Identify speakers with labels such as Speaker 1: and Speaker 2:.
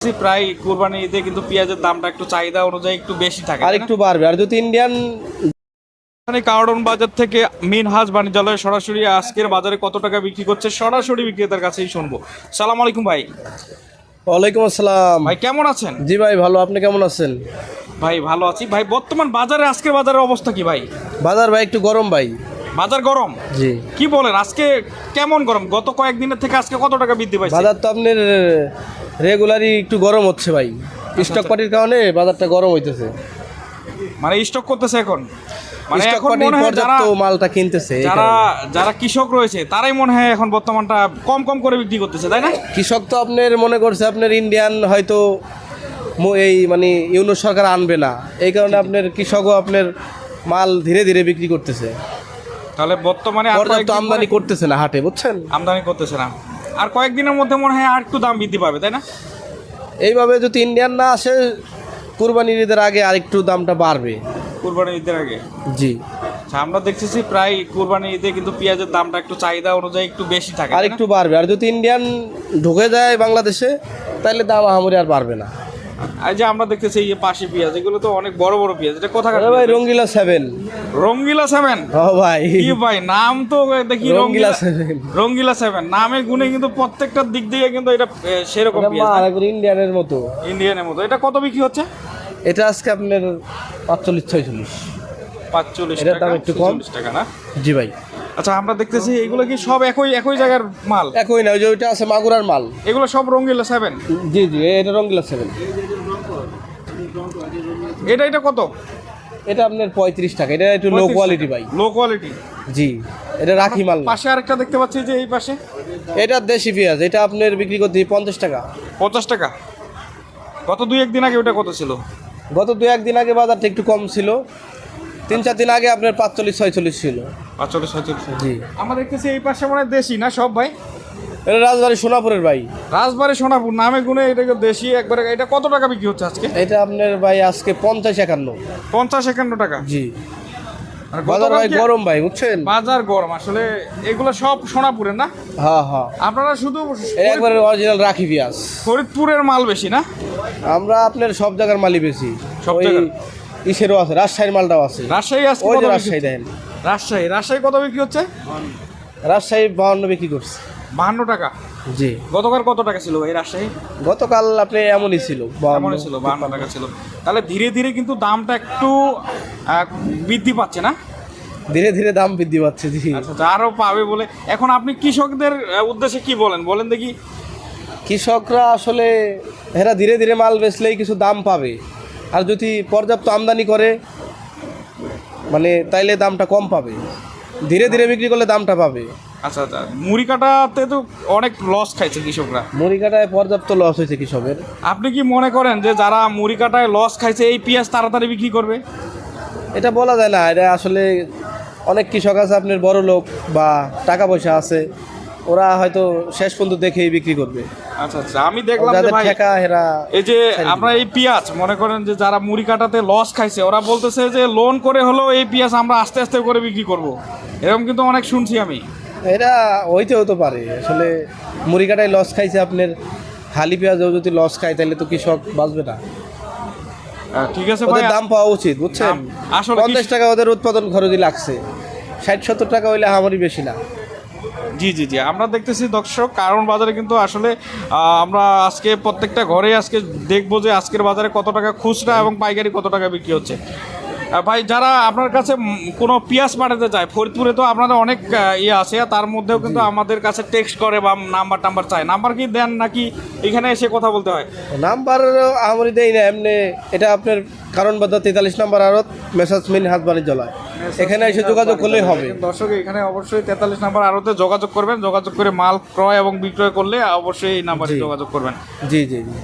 Speaker 1: প্রায় কোরবানি ঈদে কিন্তু পেঁয়াজের দামটা একটু চাহিদা অনুযায়ী একটু বেশি থাকে
Speaker 2: আর একটু বাড়বে। আর যদি ইন্ডিয়ান
Speaker 1: এখানে কার্ডন বাজার থেকে মিনহাজ বাণিজ্যালয় সরাসরি আজকের বাজারে কত টাকা বিক্রি করছে সরাসরি বিক্রেতার কাছেই শুনব। সালাম আলাইকুম ভাই।
Speaker 2: ওয়ালাইকুম আসসালাম।
Speaker 1: ভাই কেমন আছেন?
Speaker 2: জি ভাই ভালো। আপনি কেমন আছেন?
Speaker 1: ভাই ভালো আছি। ভাই বর্তমান বাজারে আজকের বাজারের অবস্থা কি ভাই?
Speaker 2: বাজার ভাই একটু গরম ভাই।
Speaker 1: বাজার গরম?
Speaker 2: জি।
Speaker 1: কি বলেন আজকে কেমন গরম? গত কয়েকদিনের থেকে আজকে কত টাকা বৃদ্ধি পাইছে?
Speaker 2: বাজার তো আপনার রেগুলারই একটু গরম হচ্ছে ভাই। স্টক পার্টির কারণে বাজারটা গরম হইতেছে।
Speaker 1: মানে স্টক করতেছে এখন? মানে এখন মনে হয় যারা
Speaker 2: মালটা কিনতেছে
Speaker 1: যারা যারা কৃষক রয়েছে তারাই মনে হয় এখন বর্তমানটা কম কম করে বিক্রি করতেছে তাই না?
Speaker 2: কৃষক তো আপনার মনে করছে আপনার ইন্ডিয়ান হয়তো এই মানে ইউনো সরকার আনবে না। এই কারণে আপনার কৃষকও আপনার মাল ধীরে ধীরে বিক্রি করতেছে।
Speaker 1: তাহলে বর্তমানে
Speaker 2: পর্যাপ্ত আমদানি করতেছে না হাটে বুঝছেন?
Speaker 1: আমদানি করতেছে না। আর কয়েকদিনের মধ্যে মনে হয় আর একটু দাম বৃদ্ধি পাবে তাই না?
Speaker 2: এইভাবে যদি ইন্ডিয়ান না আসে কুরবানির ঈদের আগে আরেকটু দামটা বাড়বে।
Speaker 1: কুরবানি ঈদের আগে?
Speaker 2: জি।
Speaker 1: আচ্ছা আমরা দেখতেছি প্রায় কুরবানি ঈদে কিন্তু পেঁয়াজের দামটা একটু চাহিদা অনুযায়ী একটু বেশি থাকে
Speaker 2: আর একটু বাড়বে। আর যদি ইন্ডিয়ান ঢুকে যায় বাংলাদেশে তাহলে দাম আহামরি আর বাড়বে না।
Speaker 1: এই যে আমরা দেখতেছি এই যে পাশে পেঁয়াজ এগুলো তো অনেক বড় বড় পেঁয়াজ। এটা
Speaker 2: আরে ভাই রঙ্গিলা সেভেন
Speaker 1: রঙ্গিলা সেভেন
Speaker 2: ও ভাই।
Speaker 1: কি ভাই নাম তো দেখি
Speaker 2: রঙ্গিলা সেভেন
Speaker 1: রঙ্গিলা সেভেন নামে গুনে কিন্তু প্রত্যেকটা দিক দিয়ে কিন্তু এটা সেরকম পেঁয়াজ
Speaker 2: ইন্ডিয়ানের মতো।
Speaker 1: ইন্ডিয়ানের মতো। এটা কত বিক্রি হচ্ছে?
Speaker 2: এটা আজকে আপনার পাঁচচল্লিশ ছয়চল্লিশ।
Speaker 1: পাঁচচল্লিশ টাকা?
Speaker 2: একটু কম।
Speaker 1: টাকা না?
Speaker 2: জি ভাই।
Speaker 1: আচ্ছা আমরা দেখতেছি এগুলো কি সব একই একই জায়গার মাল?
Speaker 2: একই না ওই যে ওইটা আছে মাগুরার মাল।
Speaker 1: এগুলো সব রঙ্গিলা সেভেন
Speaker 2: জি জি এটা রঙ্গিলা সেভেন
Speaker 1: এটা এটা কত?
Speaker 2: এটা আপনার পঁয়ত্রিশ টাকা। এটা একটু লো কোয়ালিটি ভাই।
Speaker 1: লো কোয়ালিটি
Speaker 2: জি এটা রাখি মাল
Speaker 1: পাশে আরেকটা দেখতে পাচ্ছি যে এই পাশে।
Speaker 2: এটা দেশি পেঁয়াজ এটা আপনার বিক্রি করতে পঞ্চাশ টাকা।
Speaker 1: পঞ্চাশ টাকা? গত দুই একদিন আগে ওটা কত ছিল?
Speaker 2: গত দু একদিন আগে বাজারটা একটু কম ছিল। তিন চার দিন আগে আপনার পাঁচচল্লিশ ছয়চল্লিশ ছিল।
Speaker 1: পাঁচচল্লিশ ছয়চল্লিশ
Speaker 2: জি।
Speaker 1: আমরা দেখতেছি এই পাশে মানে দেশি না সব ভাই?
Speaker 2: এটা রাজবাড়ি সোনাপুরের ভাই।
Speaker 1: রাজবাড়ি সোনাপুর নামে গুনে এটা দেশি একবারে? এটা কত টাকা বিক্রি হচ্ছে আজকে?
Speaker 2: এটা আপনার ভাই আজকে পঞ্চাশ একান্ন।
Speaker 1: পঞ্চাশ একান্ন টাকা?
Speaker 2: জি।
Speaker 1: আর
Speaker 2: বাজার ভাই গরম ভাই বুঝছেন?
Speaker 1: বাজার গরম আসলে এগুলো সব সোনাপুরের না?
Speaker 2: হ্যাঁ হ্যাঁ।
Speaker 1: আপনারা শুধু
Speaker 2: একবারে অরিজিনাল রাখি পেঁয়াজ।
Speaker 1: ফরিদপুরের মাল বেশি না?
Speaker 2: আমরা আপনার সব জায়গার মালই বেশি।
Speaker 1: সব জায়গার?
Speaker 2: ইসেরও আছে রাজশাহীর মালটাও আছে।
Speaker 1: রাজশাহী আজকে
Speaker 2: ওই যে রাজশাহী? দেন
Speaker 1: রাজশাহী রাজশাহী কত বিক্রি হচ্ছে?
Speaker 2: রাজশাহী বাহান্ন বিক্রি করছে।
Speaker 1: বাহান্ন টাকা?
Speaker 2: জি।
Speaker 1: গতকাল কত টাকা ছিল ভাই রাজশাহী?
Speaker 2: গতকাল আপনি এমনই ছিল।
Speaker 1: এমনই ছিল বাহান্ন টাকা ছিল। তাহলে ধীরে ধীরে কিন্তু দামটা একটু বৃদ্ধি পাচ্ছে না?
Speaker 2: ধীরে ধীরে দাম বৃদ্ধি পাচ্ছে জি।
Speaker 1: আচ্ছা আচ্ছা, আরও পাবে বলে। এখন আপনি কৃষকদের উদ্দেশ্যে কি বলেন? বলেন দেখি।
Speaker 2: কৃষকরা আসলে এরা ধীরে ধীরে মাল বেচলেই কিছু দাম পাবে। আর যদি পর্যাপ্ত আমদানি করে মানে তাইলে দামটা কম পাবে। ধীরে ধীরে বিক্রি করলে দামটা পাবে।
Speaker 1: আচ্ছা আচ্ছা। মুড়ি কাটাতে তো অনেক লস খাইছে কৃষকরা।
Speaker 2: মুড়ি কাটায় পর্যাপ্ত লস হয়েছে কৃষকের।
Speaker 1: আপনি কি মনে করেন যে যারা মুড়ি কাটায় লস খাইছে এই পেঁয়াজ তাড়াতাড়ি বিক্রি করবে?
Speaker 2: এটা বলা যায় না। এটা আসলে অনেক কৃষক আছে আপনার বড় লোক বা টাকা পয়সা আছে ওরা হয়তো শেষ পর্যন্ত দেখেই বিক্রি করবে।
Speaker 1: আচ্ছা আচ্ছা আমি দেখলাম যে ভাই এই যে আমরা এই পেঁয়াজ মনে করেন যে যারা মুড়ি কাটাতে লস খাইছে ওরা বলতেছে যে লোন করে হলেও এই পেঁয়াজ আমরা আস্তে আস্তে করে বিক্রি করব। এরকম কিন্তু অনেক শুনছি আমি।
Speaker 2: এটা হইতে হতে পারে। আসলে মুড়ি কাটায় লস খাইছে আপনার হালি পেঁয়াজও যদি লস খায় তাহলে তো কৃষক বাঁচবে না।
Speaker 1: ঠিক আছে ভাই
Speaker 2: দাম পাওয়া উচিত বুঝছেন?
Speaker 1: আসলে
Speaker 2: পঞ্চাশ টাকা ওদের উৎপাদন খরচই লাগছে। ষাট সত্তর টাকা হইলে আমারই বেশি না।
Speaker 1: জি জি জি। আমরা দেখতেছি দর্শক, কারণ বাজারে কিন্তু আসলে আমরা আজকে প্রত্যেকটা ঘরে আজকে দেখব যে আজকের বাজারে কত টাকা খুচরা এবং পাইকারি কত টাকা বিক্রি হচ্ছে। ভাই যারা আপনার কাছে কোনো পেঁয়াজ পাঠাতে চায় ফরিদপুরে তো আপনাদের অনেক ইয়ে আছে তার মধ্যেও কিন্তু আমাদের কাছে টেক্সট করে বা নাম্বার টাম্বার চায়। নাম্বার কি দেন নাকি এখানে এসে কথা বলতে হয়?
Speaker 2: নাম্বার আমারই দেই না এমনি এটা আপনার কারণ বাজার তেতাল্লিশ নাম্বার আরত মেসাজ মিন হাত বাণিজ্য লয় এখানে এসে যোগাযোগ করলেই হবে।
Speaker 1: দর্শক এখানে অবশ্যই তেতাল্লিশ নাম্বার আরতে যোগাযোগ করবেন যোগাযোগ করে মাল ক্রয় এবং বিক্রয় করলে অবশ্যই এই নাম্বারে যোগাযোগ করবেন।
Speaker 2: জি জি জি।